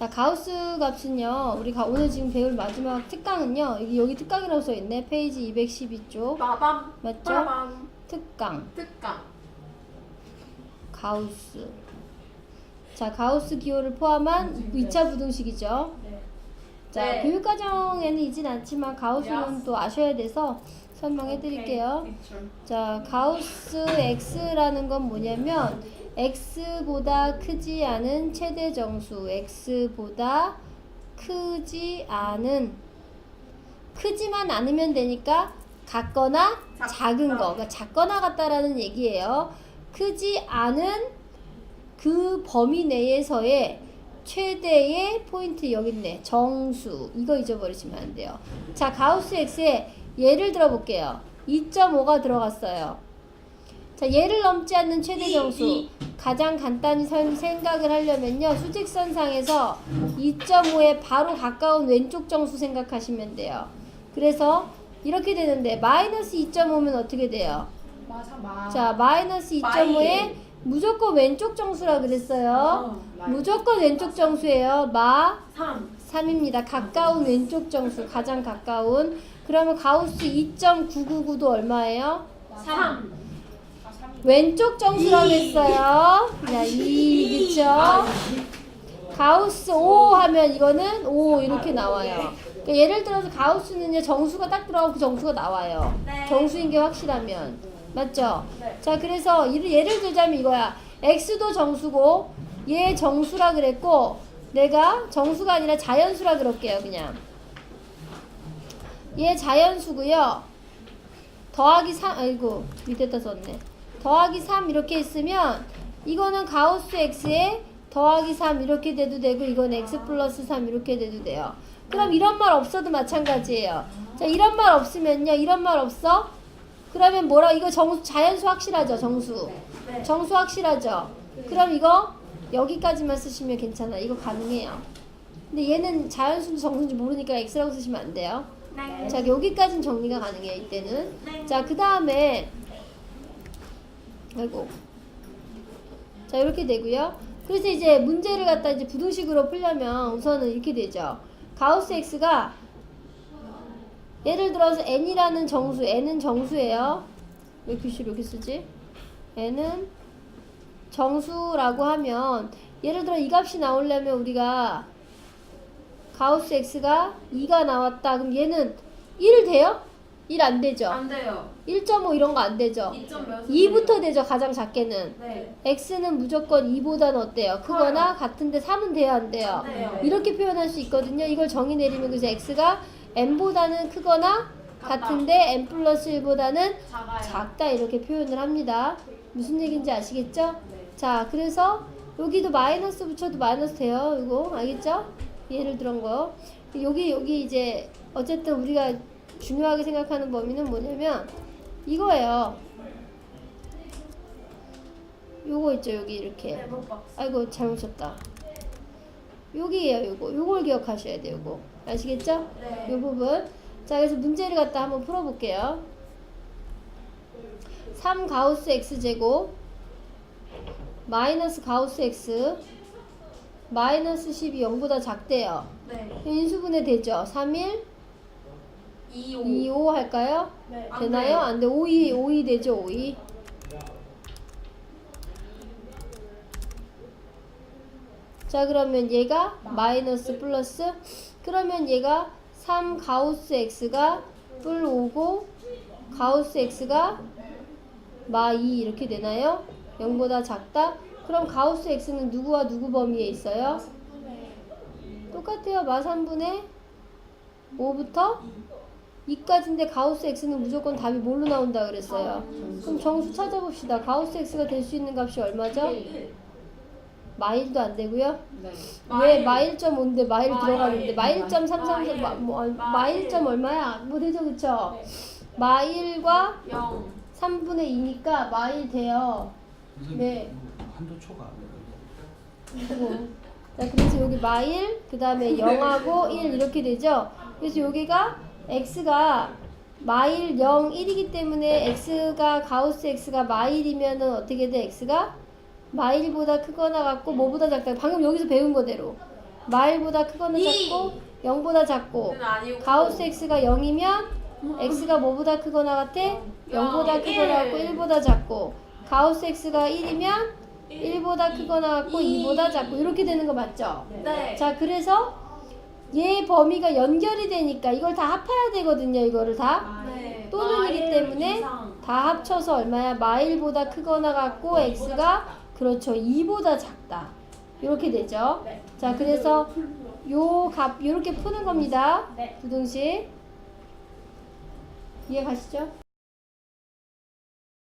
자, 가우스 값은요. 우리가 오늘 지금 배울 마지막 특강은요. 여기, 여기 특강이라고 써 있네. 페이지 212쪽. 빠밤 맞죠? 빠밤 특강. 특강 가우스. 자, 가우스 기호를 포함한 2차 부등식이죠. 네. 자, 네. 교육과정에는 있진 않지만 가우스는. 또 아셔야 돼서 설명해 드릴게요. 자, 가우스 x라는 건 뭐냐면 x보다 크지 않은 최대 정수 x보다 크지 않은 크지만 않으면 되니까 같거나. 작은 거 그러니까 작거나 같다라는 얘기예요. 크지 않은 그 범위 내에서의 최대의 포인트 여기 있네. 정수. 이거 잊어버리시면 안 돼요. 자, 가우스 x에 예를 들어 볼게요. 2.5가 들어갔어요. 자, 얘를 넘지 않는 최대 이, 정수. 이. 가장 간단히 선- 생각을 하려면요. 수직선상에서 2.5에 바로 가까운 왼쪽 정수 생각하시면 돼요. 그래서 이렇게 되는데 마이너스 2.5면 어떻게 돼요? 맞아 마 자, 마이너스 2.5에 마일. 무조건 왼쪽 정수라 그랬어요. 어. 무조건 왼쪽 정수예요. 마 3 3입니다. 가까운 왼쪽 정수, 가장 가까운. 그러면 가우스 2.999도 얼마예요? 3 왼쪽 정수라고 했어요. 자, 2, 그쵸? 가우스 5 하면 이거는 5 이렇게 나와요. 그러니까 예를 들어서 가우스는요, 정수가 딱 들어가고 그 정수가 나와요. 네. 정수인 게 확실하면. 맞죠? 네. 자, 그래서 예를 들자면 이거야. x도 정수고, 얘 정수라 그랬고, 내가 정수가 아니라 자연수라 그럴게요, 그냥. 얘 자연수고요. 더하기 3, 아이고, 밑에다 썼네. 더하기 3 이렇게 있으면, 이거는 가우스 x에 더하기 3 이렇게 돼도 되고, 이건 x 플러스 3 이렇게 돼도 돼요. 그럼 이런 말 없어도 마찬가지예요. 자, 이런 말 없으면요, 이런 말 없어? 그러면 뭐라, 이거 정수, 자연수 확실하죠, 정수. 네. 정수 확실하죠? 그럼 이거 여기까지만 쓰시면 괜찮아. 이거 가능해요. 근데 얘는 자연수인지 정수인지 모르니까 x라고 쓰시면 안 돼요. 네. 자, 여기까지는 정리가 가능해요, 이때는. 네. 자, 그 다음에, 아이고. 자, 이렇게 되고요. 그래서 이제 문제를 갖다 이제 부등식으로 풀려면 우선은 이렇게 되죠. 가우스 x가 예를 들어서 n이라는 정수, n은 정수예요. 왜 글씨를 이렇게 쓰지? n은 정수라고 하면 예를 들어 이 값이 나오려면 우리가 가우스 x가 2가 나왔다. 그럼 얘는 1 돼요? 1 안 되죠? 안 돼요 1.5 이런 거 안 되죠? 2점 몇 2부터 되죠, 가장 작게는. 네 x는 무조건 2보다는 어때요? 크거나. 같은데 3은 돼야 안 돼요? 안 돼요. 이렇게 표현할 수 있거든요. 이걸 정의 내리면 그래서 x가 n보다는 크거나 같다. 같은데 n 플러스 1보다는 작아요 작다 이렇게 표현을 합니다. 무슨 얘기인지 아시겠죠? 네. 자, 그래서 여기도 마이너스 붙여도 마이너스 돼요. 이거 알겠죠? 예를 들은 거. 여기 여기 이제 어쨌든 우리가 중요하게 생각하는 범위는 뭐냐면 이거예요. 요거 있죠, 여기 이렇게. 아이고 잘못 쳤다. 여기에요, 요거. 요걸 기억하셔야 돼요, 요거. 아시겠죠? 네. 요 부분. 자, 그래서 문제를 갖다 한번 풀어볼게요. 3 가우스 x 제곱 마이너스 가우스 x 마이너스 10이 0보다 작대요. 네 인수분해 되죠? 3, 1, 2 5 2, 5 할까요? 네. 안 되나요? 돼요. 안 돼. 5, 2, 5, 2 되죠? 5, 2. 자, 그러면 얘가 마이너스 플러스 그러면 얘가 3 가우스 x가 뿔 5고 가우스 x가 마 2 이렇게 되나요? 0보다 작다? 그럼 가우스 x는 누구와 누구 범위에 있어요? 똑같아요. 마 3분의 5부터 2까지인데 가우스 x는 무조건 답이 뭘로 나온다 그랬어요. 그럼 정수 찾아봅시다. 가우스 x가 될 수 있는 값이 얼마죠? 마일도 안 되고요. 네. 왜 마일 점 5인데 마일 마일. 들어가는데 마일 점 333, 마일. 마, 뭐, 마일. 마일 점 얼마야? 뭐 되죠, 그쵸? 마일과 0 3분의 2니까 마일 돼요. 네. 한도 초가. 그리고 자, 그래서 여기 마일, 그 다음에 0하고 1 이렇게 되죠? 그래서 여기가 x가 마일 0, 1이기 때문에 x가 가우스 x가 마일이면은 어떻게 돼? x가 마일보다 크거나 같고 뭐보다 작다. 방금 여기서 배운 거대로 마일보다 크거나 이. 작고 0보다 작고. 가우스 x가 0이면 x가 뭐보다 크거나 같아? 0보다 일. 크거나 같고 1보다 작고 가우스 x가 1이면 1보다 크거나 같고 이. 2보다 작고 이렇게 되는 거 맞죠? 네. 자 그래서 얘 범위가 연결이 되니까 이걸 다 합해야 되거든요 이거를 다 네. 또는이기 때문에 이상. 다 합쳐서 얼마야? 마일보다 크거나 같고 x가 그렇죠 2보다 작다 이렇게 되죠 네. 자 그래서 요 값 이렇게 푸는 겁니다 네. 부등식 이해 가시죠?